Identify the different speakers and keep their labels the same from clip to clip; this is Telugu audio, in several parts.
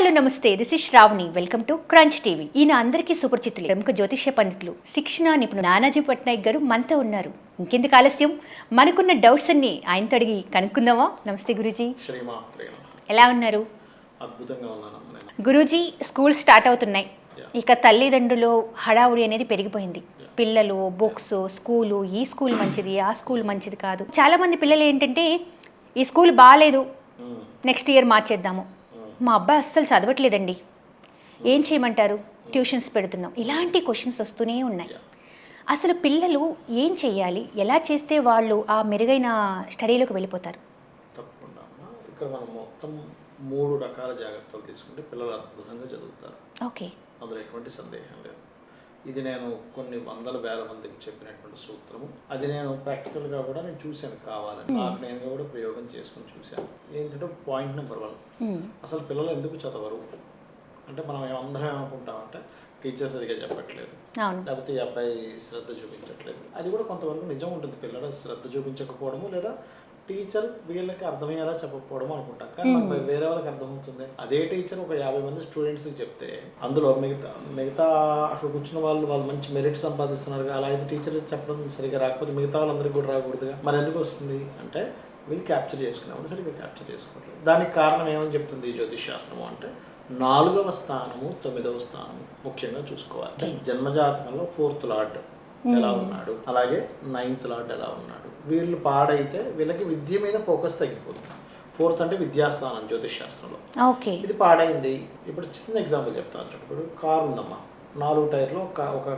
Speaker 1: హలో నమస్తే. This is Sravani welcome to Crunch TV ఈయన అందరికీ సుపరిచితులు ప్రముఖ జ్యోతిష్య పండితులు శిక్షణ నిపుణులు నానాజీ పట్నాయక్ గారు మనతో ఉన్నారు. ఇంకెందుకు ఆలస్యం? మనకున్న డౌట్స్ అన్ని ఆయనతో అడిగి కనుక్కుందామా? నమస్తే గురూజీ. ఎలా ఉన్నారు? గురూజీ స్కూల్ స్టార్ట్ అవుతున్నాయి. ఇక తల్లిదండ్రులు హడావుడి అనేది పెరిగిపోయింది. పిల్లలు బుక్స్ స్కూలు ఈ స్కూల్ మంచిది ఆ స్కూల్ మంచిది కాదు. చాలా మంది పిల్లలు ఏంటంటే ఈ స్కూల్ బాగాలేదు. నెక్స్ట్ ఇయర్ మార్చేద్దాము. మా అబ్బాయి అస్సలు చదవట్లేదండి. ఏం చేయమంటారు? ట్యూషన్స్ పెడుతున్నాం. ఇలాంటి క్వశ్చన్స్ వస్తూనే ఉన్నాయి. అసలు పిల్లలు ఏం చేయాలి? ఎలా చేస్తే వాళ్ళు ఆ మెరుగైన స్టడీలోకి వెళ్ళిపోతారు?
Speaker 2: తప్పకుండా. ఇక్కడ మనం మొత్తం మూడు రకాల జాగ్రత్తలు తీసుకుంటే పిల్లలు అద్భుతంగా చదువుతారు.
Speaker 1: ఓకే.
Speaker 2: అందులో ఎటువంటి సందేహం లేదు. ఇది నేను కొన్ని వందల వేల మందికి చెప్పినటువంటి సూత్రము. అది నేను ప్రాక్టికల్గా కూడా నేను చూశాను కావాలని. నాకు నేను కూడా ప్రయోగం చేసుకొని చూశాను. ఏంటంటే పాయింట్ నెంబర్ వన్ అసలు పిల్లలు ఎందుకు చదవరు? అంటే మనం అందరం ఏమనుకుంటామంటే టీచర్ సరిగా చెప్పట్లేదు. లేకపోతే ఈ అబ్బాయి శ్రద్ధ చూపించట్లేదు. అది కూడా కొంతవరకు నిజం ఉంటుంది. పిల్లలు శ్రద్ధ చూపించకపోవడము లేదా టీచర్ వీళ్ళకి అర్థమయ్యేలా చెప్పకపోవడం అనుకుంటాం. కానీ మనకి వేరే వాళ్ళకి అర్థమవుతుంది. అదే టీచర్ ఒక యాభై మంది స్టూడెంట్స్కి చెప్తే అందులో మిగతా మిగతా అక్కడ కూర్చున్న వాళ్ళు వాళ్ళు మంచి మెరిట్ సంపాదిస్తున్నారు అలా అయితే టీచర్ చెప్పడం సరిగా రాకపోతే మిగతా వాళ్ళందరికీ కూడా రాకూడదుగా? మరి ఎందుకు వస్తుంది? అంటే వీళ్ళు క్యాప్చర్ చేసుకునేవాళ్ళు సరిగ్గా క్యాప్చర్ చేసుకోవట్లేదు. దానికి కారణం ఏమని చెప్తుంది ఈ జ్యోతిష్ శాస్త్రము అంటే నాలుగవ స్థానము తొమ్మిదవ స్థానము ముఖ్యంగా చూసుకోవాలి. జన్మజాతకంలో ఫోర్త్ లార్డ్ ఎలా ఉన్నాడు? అలాగే నైన్త్ లార్డ్ ఎలా ఉన్నాడు? వీళ్ళు పాడైతే వీళ్ళకి విద్య మీద ఫోకస్ తగ్గిపోతుంది. ఫోర్త్ అంటే విద్యాస్థానం జ్యోతిష్ శాస్త్రంలో
Speaker 1: ఓకే.
Speaker 2: ఇది పాడైంది. ఇప్పుడు చిన్న ఎగ్జాంపుల్ చెప్తాను చూడండి ఇప్పుడు కారు ఉందమ్మా. నాలుగు టైర్లో ఒక ఒక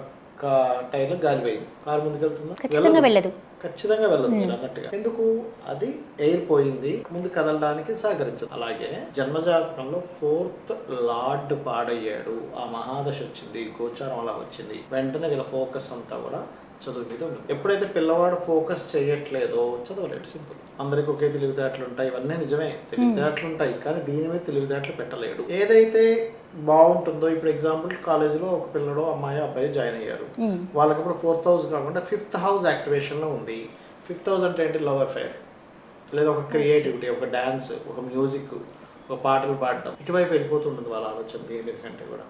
Speaker 2: టైర్లో గాలి పోయింది కారు ముందుకెళ్తుందా?
Speaker 1: వెళ్ళదు.
Speaker 2: ఖచ్చితంగా వెళ్ళదు మీరు అన్నట్టుగా. ఎందుకు? అది ఎయిర్ పోయింది. ముందు కదలడానికి సహకరించదు. అలాగే జన్మజాతకంలో ఫోర్త్ లార్డ్ పాడయ్యాడు. ఆ మహాదశ వచ్చింది గోచారం అలా వచ్చింది. వెంటనే వీళ్ళ ఫోకస్ అంతా కూడా చదువు మీద ఉంటుంది. ఎప్పుడైతే పిల్లవాడు ఫోకస్ చేయట్లేదో చదవలేడు సింపుల్. అందరికి ఒకే తెలివితేటలు ఉంటాయి. ఇవన్నీ నిజమే. తెలివితేటలు ఉంటాయి కానీ దీని మీద తెలివితేటలు పెట్టలేడు. ఏదైతే బాగుంటుందో ఇప్పుడు ఎగ్జాంపుల్ కాలేజీలో ఒక పిల్లడో అమ్మాయి అబ్బాయి జాయిన్ అయ్యారు. వాళ్ళకి ఇప్పుడు ఫోర్త్ హౌస్ కాకుండా ఫిఫ్త్ హౌస్ యాక్టివేషన్లో ఉంది. ఫిఫ్త్ హౌస్ అంటే ఏంటి లవ్ అఫైర్ లేదా ఒక క్రియేటివిటీ ఒక డ్యాన్స్ ఒక మ్యూజిక్ ఒక పాటలు పాడడం. ఇటువైపు వెళ్ళిపోతుంటుంది వాళ్ళ ఆలోచన దీని మీద కంటే కూడా.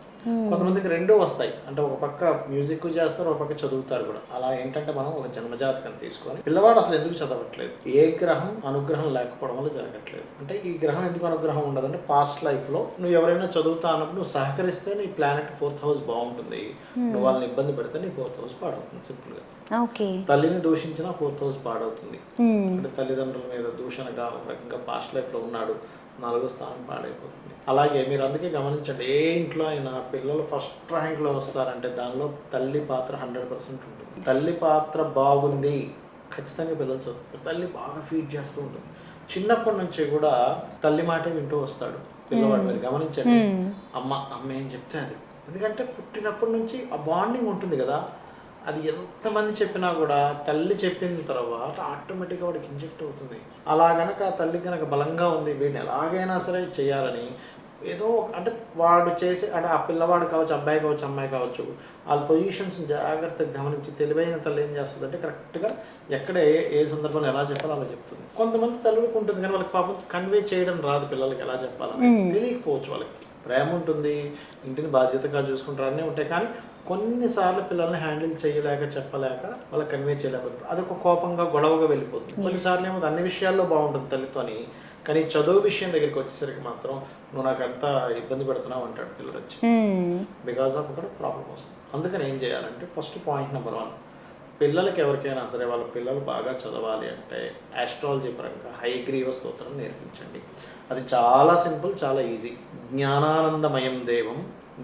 Speaker 2: కొంతమందికి రెండూ వస్తాయి. అంటే ఒక పక్క మ్యూజిక్ చేస్తారు ఒక పక్క చదువుతారు కూడా. అలా ఏంటంటే మనం ఒక జన్మజాతకం తీసుకొని పిల్లవాడు అసలు ఎందుకు చదవట్లేదు? ఏ గ్రహం అనుగ్రహం లేకపోవడం వల్ల జరగట్లేదు. అంటే ఈ గ్రహం ఎందుకు అనుగ్రహం ఉండదు అంటే పాస్ట్ లైఫ్లో నువ్వు ఎవరైనా చదువుతా అన్నప్పుడు నువ్వు సహకరిస్తే నీ ప్లానెట్ ఫోర్త్ హౌస్ బాగుంటుంది. నువ్వు వాళ్ళని ఇబ్బంది పెడితే నీ ఫోర్త్ హౌస్ పాడవుతుంది సింపుల్గా.
Speaker 1: ఓకే
Speaker 2: తల్లిని దూషించినా ఫోర్త్ హౌస్ పాడవుతుంది. అంటే తల్లిదండ్రుల మీద దూషణగా ఒక రకంగా పాస్ట్ లైఫ్లో ఉన్నాడు. నాలుగో స్థానం పాడైపోతుంది. అలాగే మీరు అందుకే గమనించండి ఏ ఇంట్లో అయినా పిల్లలు ఫస్ట్ ర్యాంక్లో వస్తారంటే దానిలో తల్లి పాత్ర హండ్రెడ్ పర్సెంట్ ఉంటుంది. తల్లి పాత్ర బాగుంది ఖచ్చితంగా పిల్లలు చదువుతారు. తల్లి బాగా ఫీడ్ చేస్తూ ఉంటుంది. చిన్నప్పటి నుంచి కూడా తల్లి మాటే వింటూ వస్తాడు పిల్లవాడు మీరు గమనించండి. అమ్మ అమ్మ ఏం చెప్తే అది. ఎందుకంటే పుట్టినప్పటి నుంచి ఆ బాండింగ్ ఉంటుంది కదా. అది ఎంతమంది చెప్పినా కూడా తల్లి చెప్పిన తర్వాత ఆటోమేటిక్గా వాడికి ఇంజెక్ట్ అవుతుంది. అలా గనక ఆ తల్లి కనుక బలంగా ఉంది వీడిని ఎలాగైనా సరే చేయాలని ఏదో అంటే వాడు చేసే అంటే ఆ పిల్లవాడు కావచ్చు అబ్బాయి కావచ్చు అమ్మాయి కావచ్చు వాళ్ళ పొజిషన్స్ జాగ్రత్తగా గమనించి తెలివైన తల్లి ఏం చేస్తుంది అంటే కరెక్ట్గా ఎక్కడ ఏ ఏ సందర్భంలో ఎలా చెప్పాలో అలా చెప్తుంది. కొంతమంది తల్లులకు ఉంటుంది కానీ వాళ్ళకి పాపం కన్వే చేయడం రాదు పిల్లలకి ఎలా చెప్పాలని. తెలియకపోవచ్చు వాళ్ళకి. ప్రేమ ఉంటుంది ఇంటిని బాధ్యతగా చూసుకుంటారు అన్నీ ఉంటాయి. కానీ కొన్నిసార్లు పిల్లల్ని హ్యాండిల్ చేయలేక చెప్పలేక వాళ్ళకి కన్వే చేయలేకపోతుంది అది ఒక కోపంగా గొడవగా వెళ్ళిపోతుంది. కొన్నిసార్లు ఏమో అన్ని విషయాల్లో బాగుంటుంది తల్లితోని కానీ చదువు విషయం దగ్గరికి వచ్చేసరికి మాత్రం నువ్వు నాకు ఎంత ఇబ్బంది పెడుతున్నావు అంటాడు పిల్లడు వచ్చి బికాస్ ఆఫ్ అక్కడ ప్రాబ్లం వస్తుంది. అందుకని ఏం చేయాలంటే ఫస్ట్ పాయింట్ నెంబర్ వన్ పిల్లలకి ఎవరికైనా సరే వాళ్ళ పిల్లలు బాగా చదవాలి అంటే ఆస్ట్రాలజీ పరంగా హైగ్రీవ స్తోత్రం నేర్పించండి. అది చాలా సింపుల్ చాలా ఈజీ జ్ఞానానందమయం దేవం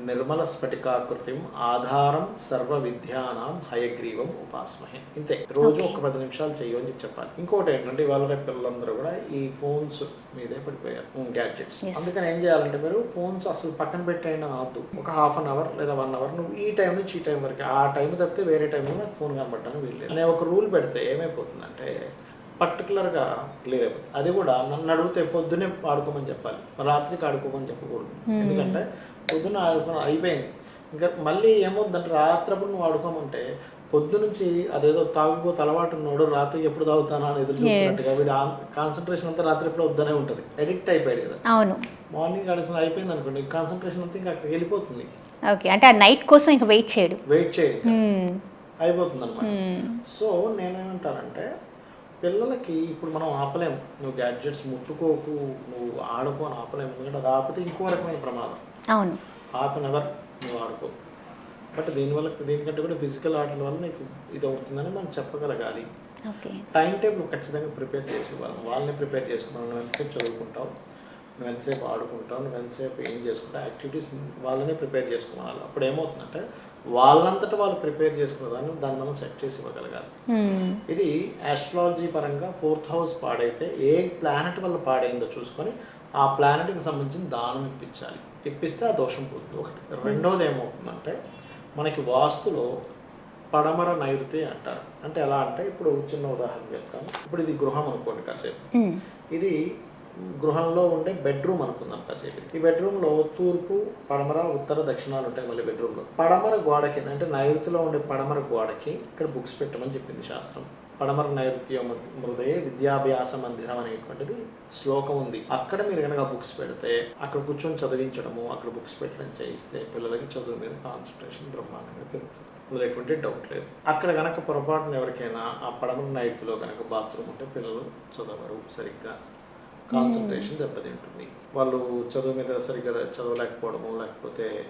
Speaker 2: నిర్మల స్ఫటికాకృతిం ఆధారం సర్వ విద్యానాం హయగ్రీవం ఉపాస్మహే. ఇంతే. రోజు ఒక పది నిమిషాలు చెప్పి చెప్పాలి. ఇంకోటి ఏంటంటే ఇవాళ రేపు పిల్లలందరూ కూడా ఈ ఫోన్స్ మీదే పడిపోయారు గ్యాడ్జెట్స్ అందుకని ఏం చేయాలంటే మీరు ఫోన్స్ అసలు పక్కన పెట్టేయండి అనవద్దు ఒక హాఫ్ అన్ అవర్ లేదా వన్ అవర్ నువ్వు ఈ టైం నుంచి ఈ టైం వరకు ఆ టైం తప్పితే వేరే టైంలో నాకు ఫోన్ కనబడటానికి వీల్లేదు. అనే ఒక రూల్ పెడితే ఏమైపోతుందంటే పర్టికులర్గా క్లియర్ అయిపోతుంది అది కూడా నన్ను అడిగితే పొద్దునే ఆడుకోమని చెప్పాలి. రాత్రికి ఆడుకోమని చెప్పకూడదు. ఎందుకంటే పొద్దున్న ఆడుకో అయిపోయింది. ఇంకా మళ్ళీ ఏమవుతుందంటే రాత్రప్పుడు నువ్వు ఆడుకోమంటే పొద్దు నుంచి అదేదో తాగుబోతు అలవాటు ఉన్నాడు రాత్రి ఎప్పుడు తాగుతానా అని ఎదురు చూస్తున్నట్టుగా వీడు కాన్సన్ట్రేషన్ అంతా రాత్రి ఎప్పుడు వద్దనే ఉంటుంది. ఎడిక్ట్ అయిపోయాడు కదా.
Speaker 1: అవును.
Speaker 2: మార్నింగ్ అడిసిన అయిపోయింది అనుకోండి. కాన్సన్ట్రేషన్ అంతా ఇంకా అక్కడికి వెళ్ళిపోతుంది.
Speaker 1: ఓకే. అంటే ఆ నైట్ కోసం ఇంకా వెయిట్ చేయడు.
Speaker 2: వెయిట్ చేయండి. అయిపోతుంది అనమాట. సో నేనేమంటానంటే పిల్లలకి ఇప్పుడు మనం ఆపలేము నువ్వు గ్యాడ్జెట్స్ ముట్టుకోకు నువ్వు ఆడుకో అని ఆపలేము ఎందుకంటే అది ఆపితే ఇంకో రకమైన ప్రమాదం.
Speaker 1: అవును.
Speaker 2: హాఫ్ అన్ అవర్ నువ్వు ఆడుకో. బట్ దీనివల్ల దీనికంటే కూడా ఫిజికల్ ఆటల వల్ల నీకు ఇది అవుతుందని మనం చెప్పగలగాలి. టైం టేబుల్ ఖచ్చితంగా ప్రిపేర్ చేసి వాళ్ళని వాళ్ళని ప్రిపేర్ చేసుకున్నావు నువ్వు ఎంతసేపు చదువుకుంటావు? నువ్వు ఎంతసేపు ఆడుకుంటావు? నువ్వు ఎంతసేపు ఏం చేసుకుంటావు? యాక్టివిటీస్ వాళ్ళనే ప్రిపేర్ చేసుకోవాలి. అప్పుడు ఏమవుతుందంటే వాళ్ళంతటా వాళ్ళు ప్రిపేర్ చేసుకున్న దాన్ని దాన్ని మనం సెట్ చేసి ఇవ్వగలగాలి. ఇది ఆస్ట్రాలజీ పరంగా ఫోర్త్ హౌస్ పాడైతే ఏ ప్లానెట్ వల్ల పాడైందో చూసుకొని ఆ ప్లానెట్కి సంబంధించిన దానం ఇప్పించాలి. ఇప్పిస్తే ఆ దోషం పోతుంది. ఒకటి. రెండోది ఏమవుతుందంటే మనకి వాస్తులో పడమర నైరుతి అంటారు. అంటే ఎలా అంటే ఇప్పుడు చిన్న ఉదాహరణ చెప్తాను. ఇప్పుడు ఇది గృహం అనుకోండి కాసేపు. ఇది గృహంలో ఉండే బెడ్రూమ్ అనుకుందాం కాసేపు. ఈ బెడ్రూమ్లో తూర్పు పడమర ఉత్తర దక్షిణాలు ఉంటాయి మళ్ళీ బెడ్రూమ్లో. పడమర గోడకి అంటే నైరుతిలో ఉండే పడమర గోడకి ఇక్కడ బుక్స్ పెట్టమని చెప్పింది శాస్త్రం. పడమర నైరుత్య మృదయ విద్యాభ్యాస మందిరం అనేటువంటిది శ్లోకం ఉంది. అక్కడ మీరు కనుక బుక్స్ పెడితే అక్కడ కూర్చొని చదివించడము అక్కడ బుక్స్ పెట్టడం చేయిస్తే పిల్లలకి చదువు మీద కాన్సన్ట్రేషన్ బ్రహ్మాండంగా పెరుగుతుంది. అందులో ఎటువంటి డౌట్ లేదు. అక్కడ కనుక పొరపాటున ఎవరికైనా ఆ పడమర నైరుతిలో కనుక బాత్రూమ్ ఉంటే పిల్లలు చదవరు సరిగ్గా. కాన్సన్ట్రేషన్ దెబ్బతింటుంది. వాళ్ళు చదువు మీద సరిగ్గా చదవలేకపోవడము లేకపోతే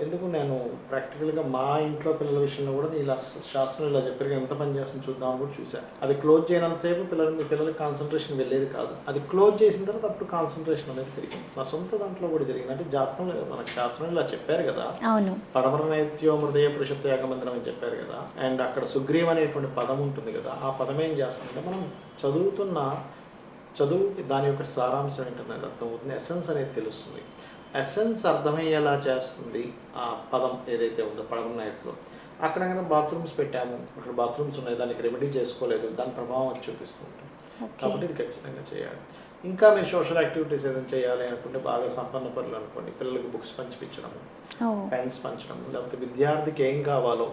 Speaker 2: ఎందుకు నేను ప్రాక్టికల్గా మా ఇంట్లో పిల్లల విషయంలో కూడా ఇలా శాస్త్రం ఇలా చెప్పారు ఎంత పని చేస్తుంది చూద్దాం అని కూడా చూశాను అది క్లోజ్ చేయనంతసేపు పిల్లలు మీ పిల్లలకి కాన్సన్ట్రేషన్ వెళ్ళేది కాదు. అది క్లోజ్ చేసిన తర్వాత అప్పుడు కాన్సన్ట్రేషన్ అనేది పెరిగింది. నా సొంత దాంట్లో కూడా జరిగింది. అంటే జాతకంలో మనకు శాస్త్రం ఇలా చెప్పారు కదా.
Speaker 1: అవును.
Speaker 2: పడమర నైత్యో హృదయ పురుషత్వ యాగ మందిరం అని చెప్పారు కదా. అండ్ అక్కడ సుగ్రీవ్ అనేటువంటి పదం ఉంటుంది కదా. ఆ పదం ఏం చేస్తుందంటే మనం చదువుతున్న చదువుకి దాని యొక్క సారాంశం ఏంటనేది అర్థమవుతుంది. ఎసెన్స్ అనేది తెలుస్తుంది. ఎసెన్స్ అర్థమయ్యేలా చేస్తుంది ఆ పదం ఏదైతే ఉందో పడమర నైట్లో అక్కడ కనుక బాత్రూమ్స్ పెట్టాము. అక్కడ బాత్రూమ్స్ ఉన్నాయి. దానికి రెమెడీ చేసుకోలేదు. దాని ప్రభావం అది చూపిస్తూ ఉంటుంది కాబట్టి ఇది ఖచ్చితంగా చేయాలి. ఇంకా మీరు సోషల్ యాక్టివిటీస్ ఏదైనా చేయాలి అనుకుంటే బాగా సంపన్న పనులు అనుకోండి. పిల్లలకి బుక్స్ పంచిపించడము పెన్స్ పంచడం లేకపోతే విద్యార్థికి ఏం కావాలో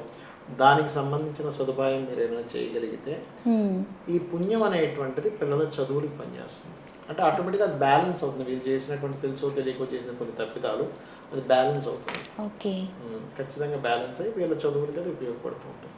Speaker 2: దానికి సంబంధించిన సదుపాయం మీరు ఏమైనా చేయగలిగితే. ఈ పుణ్యం అనేటువంటిది పిల్లల చదువులకు పనిచేస్తుంది. అంటే ఆటోమేటిక్గా అది బ్యాలెన్స్ అవుతుంది. వీళ్ళు చేసినటువంటి తెలుసో తెలియకో చేసిన కొన్ని తప్పిదాలు అది బ్యాలెన్స్ అవుతుంది. ఖచ్చితంగా బ్యాలెన్స్ అయ్యి వీళ్ళ చదువులకి అది ఉపయోగపడుతూ ఉంటుంది.